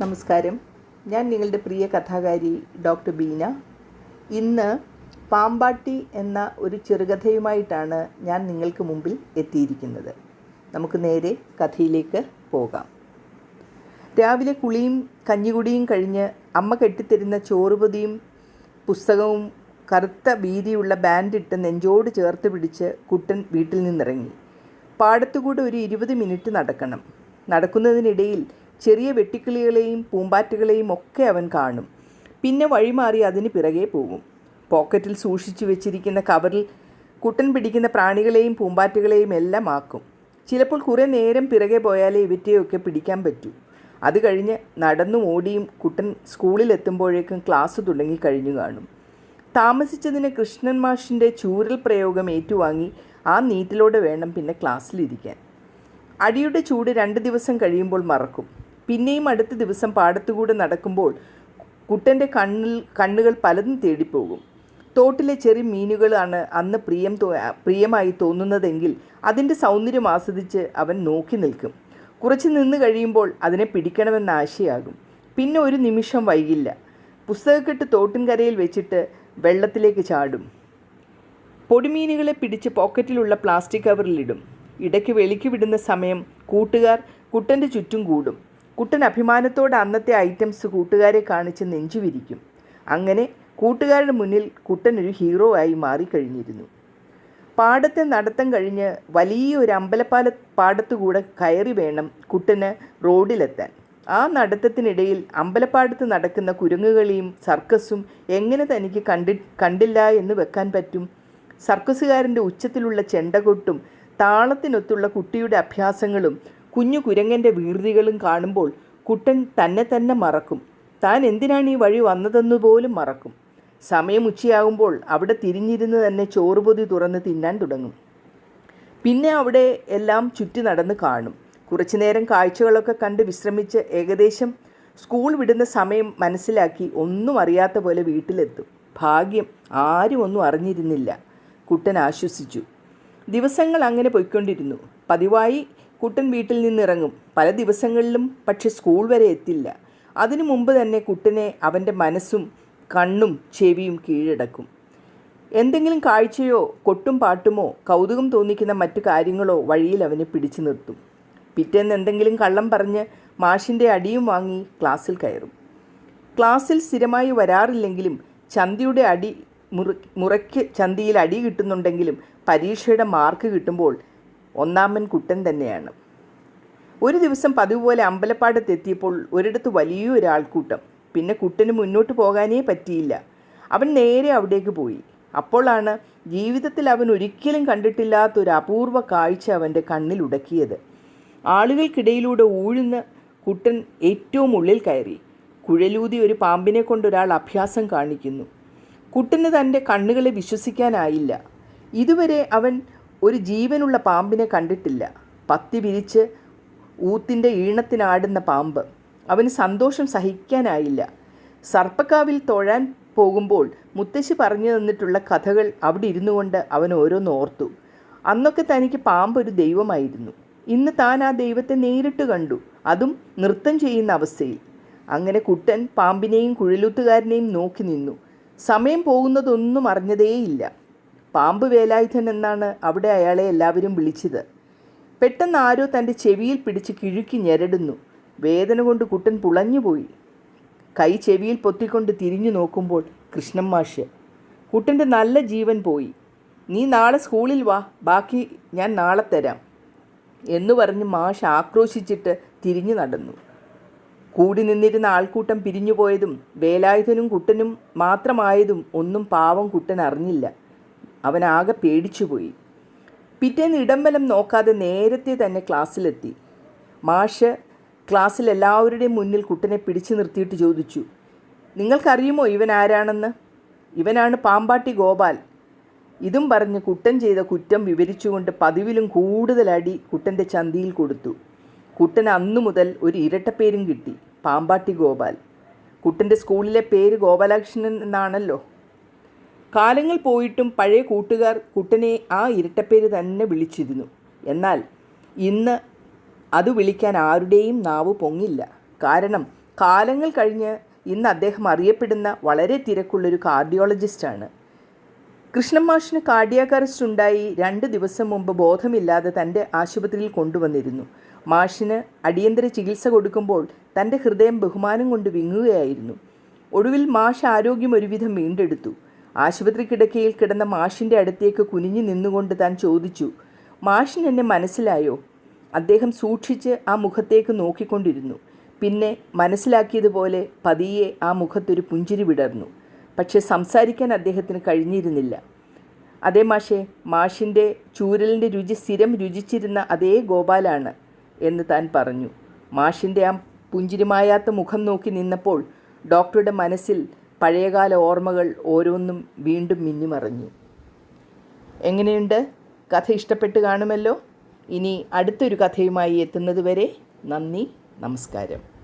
നമസ്കാരം. ഞാൻ നിങ്ങളുടെ പ്രിയ കഥാകാരി ഡോക്ടർ ബീന. ഇന്ന് പാമ്പാട്ടി എന്ന ഒരു ചെറുകഥയുമായിട്ടാണ് ഞാൻ നിങ്ങൾക്ക് മുമ്പിൽ എത്തിയിരിക്കുന്നത്. നമുക്ക് നേരെ കഥയിലേക്ക് പോകാം. രാവിലെ കുളിയും കഞ്ഞികുടിയും കഴിഞ്ഞ് അമ്മ കെട്ടിത്തരുന്ന ചോറുപൊതിയും പുസ്തകവും കറുത്ത വീതിയുള്ള ബാൻഡിട്ട് നെഞ്ചോട് ചേർത്ത് പിടിച്ച് കുട്ടൻ വീട്ടിൽ നിന്നിറങ്ങി. പാടത്തുകൂടെ ഒരു ഇരുപത് മിനിറ്റ് നടക്കണം. നടക്കുന്നതിനിടയിൽ ചെറിയ വെട്ടിക്കിളികളെയും പൂമ്പാറ്റകളെയും ഒക്കെ അവൻ കാണും. പിന്നെ വഴിമാറി അതിന് പിറകെ പോകും പോക്കറ്റിൽ സൂക്ഷിച്ചു വെച്ചിരിക്കുന്ന കവറിൽ കുട്ടൻ പിടിക്കുന്ന പ്രാണികളെയും പൂമ്പാറ്റകളെയും എല്ലാം ആക്കും. ചിലപ്പോൾ കുറേ നേരം പിറകെ പോയാലേ ഇവറ്റെയൊക്കെ പിടിക്കാൻ പറ്റൂ. അത് കഴിഞ്ഞ് നടന്നും ഓടിയും കുട്ടൻ സ്കൂളിലെത്തുമ്പോഴേക്കും ക്ലാസ് തുടങ്ങി കഴിഞ്ഞു കാണും. താമസിച്ചതിന് കൃഷ്ണൻ മാഷിന്റെ ചൂരൽ പ്രയോഗം ഏറ്റുവാങ്ങി ആ നീറ്റിലൂടെ വേണം പിന്നെ ക്ലാസ്സിലിരിക്കാൻ. അടിയുടെ ചൂട് രണ്ട് ദിവസം കഴിയുമ്പോൾ മറക്കും. പിന്നെയും അടുത്ത ദിവസം പാടത്തുകൂടെ നടക്കുമ്പോൾ കുട്ടന്റെ കണ്ണിൽ കണ്ണുകൾ പലതും തേടിപ്പോകും. തോട്ടിലെ ചെറിയ മീനുകളാണ് അന്ന് പ്രിയം പ്രിയമായി തോന്നുന്നതെങ്കിൽ അതിന്റെ സൗന്ദര്യം ആസ്വദിച്ച് അവൻ നോക്കി നിൽക്കും. കുറച്ച് നിന്ന് കഴിയുമ്പോൾ അതിനെ പിടിക്കണമെന്ന ആശയാകും. പിന്നെ ഒരു നിമിഷം വൈകില്ല. പുസ്തകക്കെട്ട് തോട്ടിൻകരയിൽ വെച്ചിട്ട് വെള്ളത്തിലേക്ക് ചാടും. പൊടിമീനുകളെ പിടിച്ച് പോക്കറ്റിലുള്ള പ്ലാസ്റ്റിക് കവറിലിടും. ഇടയ്ക്ക് വെളിക്ക് വിടുന്ന സമയം കൂട്ടുകാർ കുട്ടന്റെ ചുറ്റും കൂടും. കുട്ടൻ അഭിമാനത്തോടെ അന്നത്തെ ഐറ്റംസ് കൂട്ടുകാരെ കാണിച്ച് നെഞ്ചുവിരിക്കും. അങ്ങനെ കൂട്ടുകാരുടെ മുന്നിൽ കുട്ടൻ ഒരു ഹീറോ ആയി മാറിക്കഴിഞ്ഞിരുന്നു. പാടത്തെ നടത്തം കഴിഞ്ഞ് വലിയൊരു അമ്പലപ്പാല പാടത്തുകൂടെ കയറി വേണം കുട്ടന് റോഡിലെത്താൻ. ആ നടത്തത്തിനിടയിൽ അമ്പലപ്പാടത്ത് നടക്കുന്ന കുരങ്ങുകളിയും സർക്കസും എങ്ങനെ തനിക്ക് കണ്ടി കണ്ടില്ല എന്ന് വെക്കാൻ പറ്റും? സർക്കസുകാരന്റെ ഉച്ചത്തിലുള്ള ചെണ്ടകൊട്ടും താളത്തിനൊത്തുള്ള കുട്ടിയുടെ അഭ്യാസങ്ങളും കുഞ്ഞു കുരങ്ങന്റെ വീർതികളും കാണുമ്പോൾ കുട്ടൻ തന്നെ തന്നെ മറക്കും. താൻ എന്തിനാണ് ഈ വഴി വന്നതെന്ന് പോലും മറക്കും. സമയം ഉച്ചയാകുമ്പോൾ അവിടെ തിരിഞ്ഞിരുന്ന് തന്നെ ചോറുപൊതി തുറന്ന് തിന്നാൻ തുടങ്ങും. പിന്നെ അവിടെ എല്ലാം ചുറ്റി നടന്ന് കാണും. കുറച്ചു നേരം കാഴ്ചകളൊക്കെ കണ്ട് വിശ്രമിച്ച് ഏകദേശം സ്കൂൾ വിടുന്ന സമയം മനസ്സിലാക്കി ഒന്നും അറിയാത്ത പോലെ വീട്ടിലെത്തും. ഭാഗ്യം ആരും ഒന്നും അറിഞ്ഞിരുന്നില്ല. കുട്ടൻ ആശ്വസിച്ചു. ദിവസങ്ങൾ അങ്ങനെ പോയിക്കൊണ്ടിരുന്നു. പതിവായി കുട്ടൻ വീട്ടിൽ നിന്നിറങ്ങും. പല ദിവസങ്ങളിലും പക്ഷെ സ്കൂൾ വരെ എത്തില്ല. അതിനു മുമ്പ് തന്നെ കുട്ടനെ അവന്റെ മനസ്സും കണ്ണും ചെവിയും കീഴടക്കും. എന്തെങ്കിലും കാഴ്ചയോ കൊട്ടും പാട്ടുമോ കൗതുകം തോന്നിക്കുന്ന മറ്റു കാര്യങ്ങളോ വഴിയിൽ അവനെ പിടിച്ചു നിർത്തും. പിറ്റേന്ന് എന്തെങ്കിലും കള്ളം പറഞ്ഞ് മാഷിന്റെ അടിയും വാങ്ങി ക്ലാസ്സിൽ കയറും. ക്ലാസ്സിൽ സ്ഥിരമായി വരാറില്ലെങ്കിലും ചന്തിയുടെ അടി മുറ മുറയ്ക്ക് ചന്തിയിൽ അടി കിട്ടുന്നുണ്ടെങ്കിലും പരീക്ഷയുടെ മാർക്ക് കിട്ടുമ്പോൾ ഒന്നാമൻ കുട്ടൻ തന്നെയാണ്. ഒരു ദിവസം പതിവ് പോലെ അമ്പലപ്പാടത്തെത്തിയപ്പോൾ ഒരിടത്ത് വലിയൊരു ആൾക്കൂട്ടം പിന്നെ കുട്ടന് മുന്നോട്ട് പോകാനേ പറ്റിയില്ല. അവൻ നേരെ അവിടേക്ക് പോയി. അപ്പോഴാണ് ജീവിതത്തിൽ അവൻ ഒരിക്കലും കണ്ടിട്ടില്ലാത്തൊരു അപൂർവ കാഴ്ച അവന്റെ കണ്ണിലുടക്കിയത് ആളുകൾക്കിടയിലൂടെ ഊഴുന്ന കുട്ടൻ ഏറ്റവും ഉള്ളിൽ കയറി. കുഴലൂതി ഒരു പാമ്പിനെ കൊണ്ടൊരാൾ അഭ്യാസം കാണിക്കുന്നു. കുട്ടന് തന്റെ കണ്ണുകളെ വിശ്വസിക്കാനായില്ല. ഇതുവരെ അവൻ ഒരു ജീവനുള്ള പാമ്പിനെ കണ്ടിട്ടില്ല. പത്തി വിരിച്ച് ഊത്തിന്റെ ഈണത്തിനാടുന്ന പാമ്പ്. അവന് സന്തോഷം സഹിക്കാനായില്ല. സർപ്പക്കാവിൽ തൊഴാൻ പോകുമ്പോൾ മുത്തശ്ശി പറഞ്ഞു തന്നിട്ടുള്ള കഥകൾ അവിടെ ഇരുന്നു കൊണ്ട് അവൻ ഓരോന്ന് ഓർത്തു. അന്നൊക്കെ തനിക്ക് പാമ്പ് ഒരു ദൈവമായിരുന്നു. ഇന്ന് താൻ ആ ദൈവത്തെ നേരിട്ട് കണ്ടു. അതും നൃത്തം ചെയ്യുന്ന അവസ്ഥയിൽ. അങ്ങനെ കുട്ടൻ പാമ്പിനെയും കുഴലൂത്തുകാരനെയും നോക്കി നിന്നു. സമയം പോകുന്നതൊന്നും അറിഞ്ഞതേയില്ല. പാമ്പ് വേലായുധൻ എന്നാണ് അവിടെ അയാളെ എല്ലാവരും വിളിച്ചത്. പെട്ടെന്ന് ആരോ തന്റെ ചെവിയിൽ പിടിച്ച് കിഴുക്കി ഞെരടുന്നു. വേദന കൊണ്ട് കുട്ടൻ പുളഞ്ഞുപോയി. കൈ ചെവിയിൽ പൊത്തിക്കൊണ്ട് തിരിഞ്ഞു നോക്കുമ്പോൾ കൃഷ്ണൻ മാഷ് കുട്ടന്റെ നല്ല ജീവൻ പോയി. നീ നാളെ സ്കൂളിൽ വാ. ബാക്കി ഞാൻ നാളെ തരാം. എന്ന് പറഞ്ഞ് മാഷ് ആക്രോശിച്ചിട്ട് തിരിഞ്ഞു നടന്നു. കൂടി നിന്നിരുന്ന ആൾക്കൂട്ടം പിരിഞ്ഞുപോയതും വേലായുധനും കുട്ടനും മാത്രമായതും ഒന്നും പാവം കുട്ടൻ അറിഞ്ഞില്ല. അവനാകെ പേടിച്ചുപോയി. പിറ്റേന്ന് ഇടംബലം നോക്കാതെ നേരത്തെ തന്നെ ക്ലാസ്സിലെത്തി. മാഷ് ക്ലാസ്സിൽ എല്ലാവരുടെയും മുന്നിൽ കുട്ടനെ പിടിച്ചു നിർത്തിയിട്ട് ചോദിച്ചു നിങ്ങൾക്കറിയുമോ ഇവൻ ആരാണെന്ന്? ഇവനാണ് പാമ്പാട്ടി ഗോപാൽ. ഇതും പറഞ്ഞ് കുട്ടൻ ചെയ്ത കുറ്റം വിവരിച്ചുകൊണ്ട് പതിവിലും കൂടുതൽ അടി കുട്ടന്റെ ചന്തിയിൽ കൊടുത്തു. കുട്ടൻ അന്നു മുതൽ ഒരു ഇരട്ടപ്പേരും കിട്ടി പാമ്പാട്ടി ഗോപാൽ. കുട്ടന്റെ സ്കൂളിലെ പേര് ഗോപാലകൃഷ്ണൻ എന്നാണല്ലോ. കാലങ്ങൾ പോയിട്ടും പഴയ കൂട്ടുകാർ കുട്ടനെ ആ ഇരട്ടപ്പേര് തന്നെ വിളിച്ചിരുന്നു. എന്നാൽ ഇന്ന് അത് വിളിക്കാൻ ആരുടെയും നാവ് പൊങ്ങില്ല. കാരണം കാലങ്ങൾ കഴിഞ്ഞ് ഇന്ന് അദ്ദേഹം അറിയപ്പെടുന്ന വളരെ തിരക്കുള്ളൊരു കാർഡിയോളജിസ്റ്റാണ് കൃഷ്ണൻ മാഷിന് കാർഡിയാക് അറസ്റ്റ് ഉണ്ടായി രണ്ട് ദിവസം മുമ്പ് ബോധമില്ലാതെ തന്റെ ആശുപത്രിയിൽ കൊണ്ടുവന്നിരുന്നു. മാഷിന് അടിയന്തര ചികിത്സ കൊടുക്കുമ്പോൾ തന്റെ ഹൃദയം ബഹുമാനം കൊണ്ട് വിങ്ങുകയായിരുന്നു. ഒടുവിൽ മാഷ് ആരോഗ്യം ഒരുവിധം വീണ്ടെടുത്തു. ആശുപത്രി കിടക്കയിൽ കിടന്ന മാഷിന്റെ അടുത്തേക്ക് കുനിഞ്ഞു നിന്നുകൊണ്ട് താൻ ചോദിച്ചു മാഷിന് എന്നെ മനസ്സിലായോ? അദ്ദേഹം സൂക്ഷിച്ച് ആ മുഖത്തേക്ക് നോക്കിക്കൊണ്ടിരുന്നു. പിന്നെ മനസ്സിലാക്കിയതുപോലെ പതിയെ ആ മുഖത്തൊരു പുഞ്ചിരി വിടർന്നു. പക്ഷെ സംസാരിക്കാൻ അദ്ദേഹത്തിന് കഴിഞ്ഞിരുന്നില്ല. അതേ മാഷെ മാഷിന്റെ ചൂരലിന്റെ രുചി സ്ഥിരം രുചിച്ചിരുന്ന അതേ ഗോപാലാണ് എന്ന് താൻ പറഞ്ഞു. മാഷിന്റെ ആ പുഞ്ചിരിമായാത്ത മുഖം നോക്കി നിന്നപ്പോൾ ഡോക്ടറുടെ മനസ്സിൽ പഴയകാല ഓർമ്മകൾ ഓരോന്നും വീണ്ടും മിന്നിമറഞ്ഞു. എങ്ങനെയുണ്ട്? കഥ ഇഷ്ടപ്പെട്ട് കാണുമല്ലോ? ഇനി അടുത്തൊരു കഥയുമായി എത്തുന്നതുവരെ നന്ദി നമസ്കാരം.